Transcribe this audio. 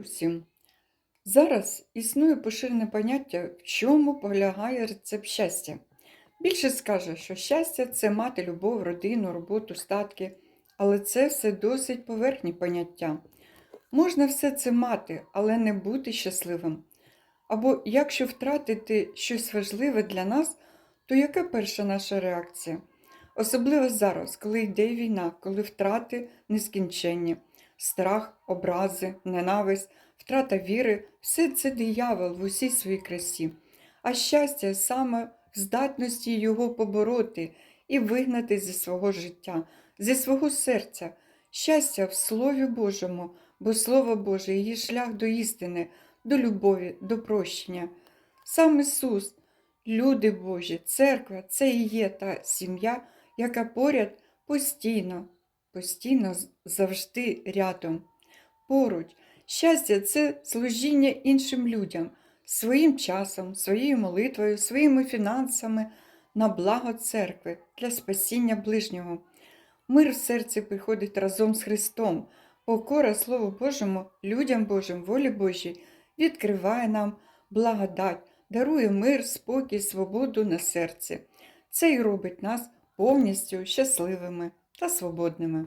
усім! Зараз існує поширене поняття, в чому полягає рецепт щастя. Більше скаже, що щастя це мати любов, родину, роботу, статки, але це все досить поверхні поняття. Можна все це мати, але не бути щасливим. Або якщо втратити щось важливе для нас, то яка перша наша реакція? Особливо зараз, коли йде війна, коли втрати нескінченні, страх, образи, ненависть, втрата віри все це диявол в усій своїй красі. А щастя саме здатності його побороти і вигнати зі свого життя, зі свого серця. Щастя в Слові Божому, бо Слово Боже її шлях до істини, до любові, до прощення. Сам Ісус, люди Божі, церква це і є та сім'я, яка поряд постійно, постійно завжди рядом. Поруч. Щастя це служіння іншим людям, своїм часом, своєю молитвою, своїми фінансами на благо церкви для спасіння ближнього. Мир в серці приходить разом з Христом. Покора Слову Божому, людям Божим, волі Божій відкриває нам благодать, дарує мир, спокій, свободу на серці. Це й робить нас повністю щасливими та свободними.